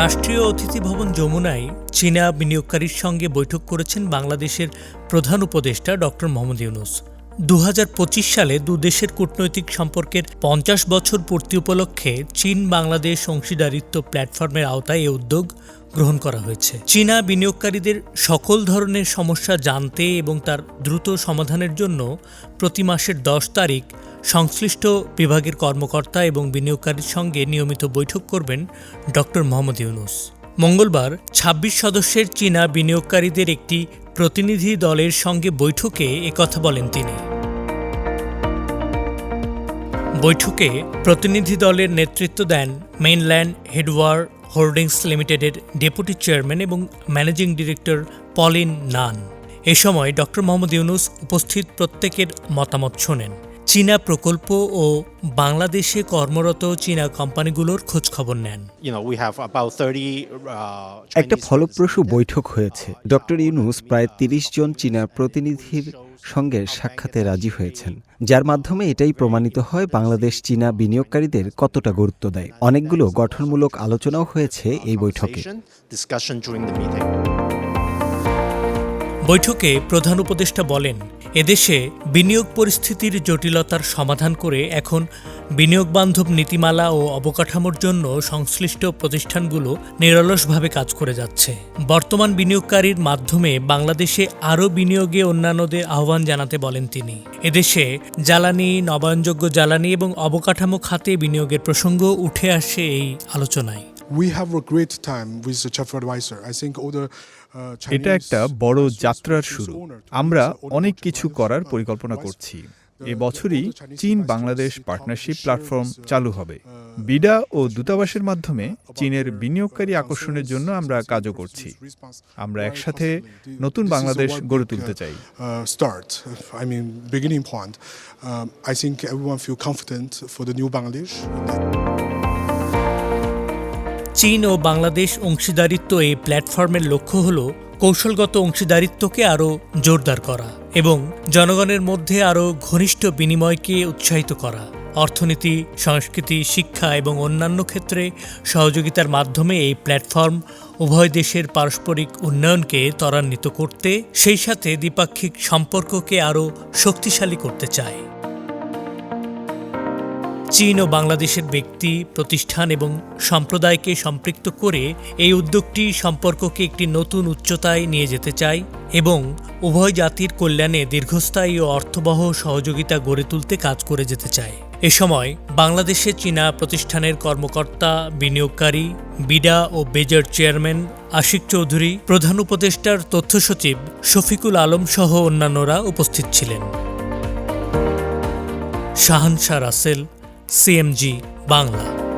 রাষ্ট্রীয় অতিথি ভবন যমুনায় চীনা বিনিয়োগকারীর সঙ্গে বৈঠক করেছেন বাংলাদেশের প্রধান উপদেষ্টা ডক্টর মোহাম্মদ ইউনুস। দু হাজার পঁচিশ সালে দু দেশের কূটনৈতিক সম্পর্কের পঞ্চাশ বছর পূর্তি উপলক্ষে চীন বাংলাদেশ অংশীদারিত্ব প্ল্যাটফর্মের আওতায় এ উদ্যোগ গ্রহণ করা হয়েছে। চীনা বিনিয়োগকারীদের সকল ধরনের সমস্যা জানতে এবং তার দ্রুত সমাধানের জন্য প্রতি মাসের দশ তারিখ সংশ্লিষ্ট বিভাগের কর্মকর্তা এবং বিনিয়োগকারীর সঙ্গে নিয়মিত বৈঠক করবেন ডক্টর মোহাম্মদ ইউনুস। মঙ্গলবার ২৬ সদস্যের চীনা বিনিয়োগকারীদের একটি প্রতিনিধি দলের সঙ্গে বৈঠকে একথা বলেন তিনি। বৈঠকে প্রতিনিধি দলের নেতৃত্ব দেন মেইনল্যান্ড হেডওয়ার হোল্ডিংস লিমিটেডের ডেপুটি চেয়ারম্যান এবং ম্যানেজিং ডিরেক্টর পলিন নান। এ সময় ডক্টর মোহাম্মদ ইউনুস উপস্থিত প্রত্যেকের মতামত শোনেন। চীনা প্রকল্প ও বাংলাদেশে কর্মরত চীনা কোম্পানিগুলোর খোঁজখবর নেন। You know, we have about 30 uh, একটা ফলপ্রসূ বৈঠক হয়েছে। ডক্টর ইউনুস প্রায় তিরিশ জন চীনা প্রতিনিধির সঙ্গে সাক্ষাতে রাজি হয়েছেন, যার মাধ্যমে এটাই প্রমাণিত হয় বাংলাদেশ চীনা বিনিয়োগকারীদের কতটা গুরুত্ব দেয় অনেকগুলো গঠনমূলক আলোচনাও হয়েছে এই বৈঠকে. বৈঠকে প্রধান উপদেষ্টা বলেন, এদেশে বিনিয়োগ পরিস্থিতির জটিলতার সমাধান করে এখন বিনিয়োগ বান্ধব নীতিমালা ও অবকাঠামোর জন্য সংশ্লিষ্ট প্রতিষ্ঠানগুলো নিরলসভাবে কাজ করে যাচ্ছে। বর্তমান বিনিয়োগকারীর মাধ্যমে বাংলাদেশে আরও বিনিয়োগে অন্যান্যদের আহ্বান জানাতে বলেন তিনি। এদেশে জ্বালানি নবায়নযোগ্য জ্বালানি এবং অবকাঠামো খাতে বিনিয়োগের প্রসঙ্গ উঠে আসে এই আলোচনায়। We have a great time with the chief advisor. I think all the এটা একটা Chinese বড় যাত্রার শুরু। আমরা অনেক কিছু করার পরিকল্পনা. করছি। The Chinese চীন বাংলাদেশ পার্টনারশিপ প্ল্যাটফর্ম চালু হবে। বিডা ও দূতাবাসের মাধ্যমে চীনের বিনিয়োগকারী আকর্ষণের জন্য আমরা কাজও করছি। আমরা একসাথে নতুন বাংলাদেশ গড়ে তুলতে চাই. চীন ও বাংলাদেশ অংশীদারিত্ব এই প্ল্যাটফর্মের লক্ষ্য হল কৌশলগত অংশীদারিত্বকে আরও জোরদার করা। এবং জনগণের মধ্যে আরও ঘনিষ্ঠ বিনিময়কে উৎসাহিত করা। অর্থনীতি, সংস্কৃতি, শিক্ষা এবং অন্যান্য ক্ষেত্রে সহযোগিতার মাধ্যমে এই প্ল্যাটফর্ম উভয় দেশের পারস্পরিক উন্নয়নকে ত্বরান্বিত করতে, সেই সাথে দ্বিপাক্ষিক সম্পর্ককে আরও শক্তিশালী করতে চায়। চীন ও বাংলাদেশের ব্যক্তি, প্রতিষ্ঠান এবং সম্প্রদায়কে সম্পৃক্ত করে এই উদ্যোগটি সম্পর্ককে একটি নতুন উচ্চতায় নিয়ে যেতে চায় এবং উভয় জাতির কল্যাণে দীর্ঘস্থায়ী ও অর্থবহ সহযোগিতা গড়ে তুলতে কাজ করে যেতে চায়। এ সময় বাংলাদেশে চীনা প্রতিষ্ঠানের কর্মকর্তা, বিনিয়োগকারী, বিডা ও বেজার চেয়ারম্যান আশিক চৌধুরী, প্রধান উপদেষ্টার তথ্য সচিব শফিকুল আলম সহ অন্যান্যরা উপস্থিত ছিলেন। Shahanshah Russell CMG Bangla.